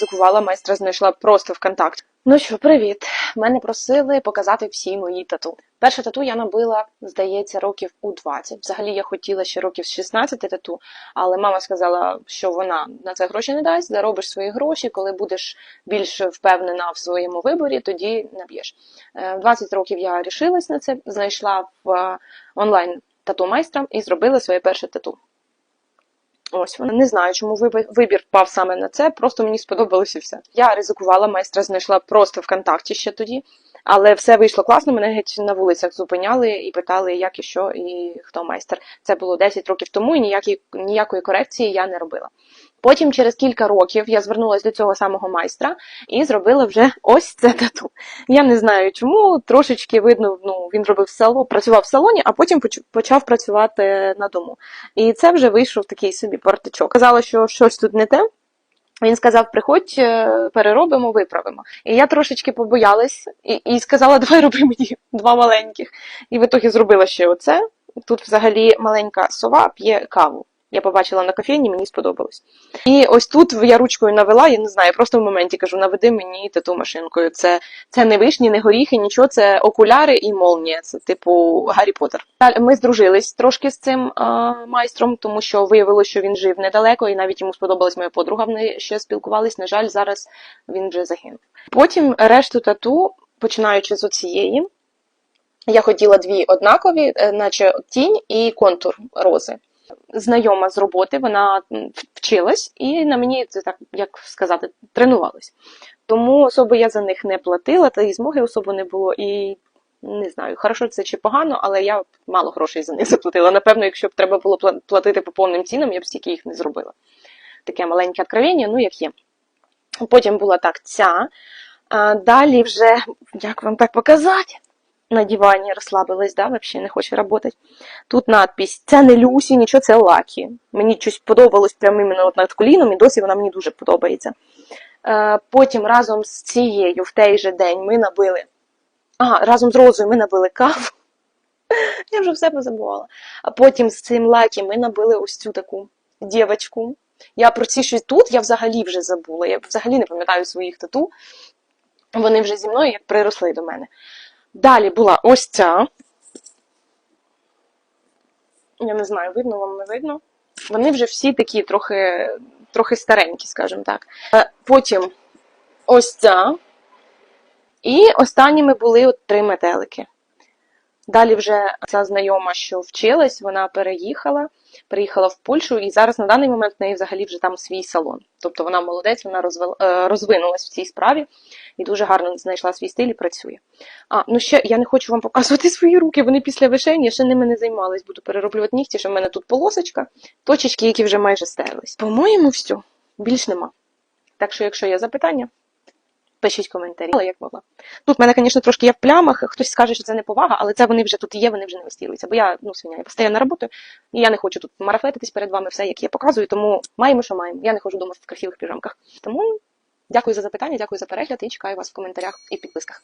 ризикувала, майстра знайшла просто ВКонтакті. Ну що, привіт! Мене просили показати всі мої тату. Перше тату я набила, здається, років у 20. Взагалі я хотіла ще років з 16 тату, але мама сказала, що вона на це гроші не дасть, заробиш свої гроші, коли будеш більш впевнена в своєму виборі, тоді наб'єш. Е, 20 років я рішилась на це, знайшла в е, онлайн тату майстра і зробила своє перше тату. Ось вона не знаю, чому вибір, впав саме на це. Просто мені сподобалося все. Я ризикувала, майстра знайшла просто ВКонтакті ще тоді, але все вийшло класно. Мене геть на вулицях зупиняли і питали, як і що, і хто майстер. Це було 10 років тому, і ніякої ніякої корекції я не робила. Потім, через кілька років, я звернулася до цього самого майстра і зробила вже ось це тату. Я не знаю чому, трошечки видно, ну він робив село, працював в салоні, а потім почав працювати на дому. І це вже вийшов такий собі портичок. Казала, що щось тут не те. Він сказав: приходь, е, переробимо, виправимо. І я трошечки побоялась і, і сказала, давай роби мені два маленьких. І в ітогі зробила ще оце. Тут взагалі маленька сова п'є каву. Я побачила на кофейні, мені сподобалось. І ось тут я ручкою навела, я не знаю, просто в моменті кажу, наведи мені тату машинкою. Це, це не вишні, не горіхи, нічого, це окуляри і молнія. Це типу Гаррі Поттер. Ми здружились трошки з цим а, майстром, тому що виявилося, що він жив недалеко, і навіть йому сподобалась моя подруга. Вони ще спілкувались. На жаль, зараз він вже загинув. Потім решту тату, починаючи з оцієї, я хотіла дві однакові, е, наче тінь і контур рози знайома з роботи, вона вчилась, і на мені це так, як сказати, тренувалась. Тому особо я за них не платила, та і змоги особо не було. І не знаю, хорошо це чи погано, але я мало грошей за них заплатила. Напевно, якщо б треба було платити по повним цінам, я б стільки їх не зробила. Таке маленьке откровення, ну як є. Потім була так ця. Далі вже, як вам так показати? На дивані розслабилась, да, взагалі не хоче працювати. Тут надпись це не Люсі, нічого, це Лакі. Мені щось подобалось прямо іменно от над коліном, і досі вона мені дуже подобається. Е, потім разом з цією в той же день ми набили. Ага, разом з Розою ми набили каву. Я вже все позабувала. А потім з цим лакі ми набили ось цю таку дівочку. Я про ці щось тут я взагалі вже забула. Я взагалі не пам'ятаю своїх тату. Вони вже зі мною як приросли до мене. Далі була ось ця. Я не знаю, видно вам не видно. Вони вже всі такі трохи, трохи старенькі, скажімо так. Е, Потім ось ця. І останніми були от три метелики. Далі вже ця знайома, що вчилась, вона переїхала, переїхала в Польщу, і зараз на даний момент в неї взагалі вже там свій салон. Тобто вона молодець, вона е, розвинулась в цій справі і дуже гарно знайшла свій стиль і працює. А, ну ще я не хочу вам показувати свої руки, вони після вишень, я ще ними не займалась, буду перероблювати нігті, що в мене тут полосочка, точечки, які вже майже стерлись. По-моєму, все, більш нема. Так що, якщо є запитання, пишіть коментарі, але як могла. Тут в мене, звісно, трошки є в плямах, хтось скаже, що це не повага, але це вони вже тут є, вони вже не вистіруються. Бо я, ну, свиня, я постійно працюю, і я не хочу тут марафетитись перед вами все, як я показую, тому маємо, що маємо. Я не ходжу вдома в красивих піжамках. Тому дякую за запитання, дякую за перегляд і чекаю вас в коментарях і підписках.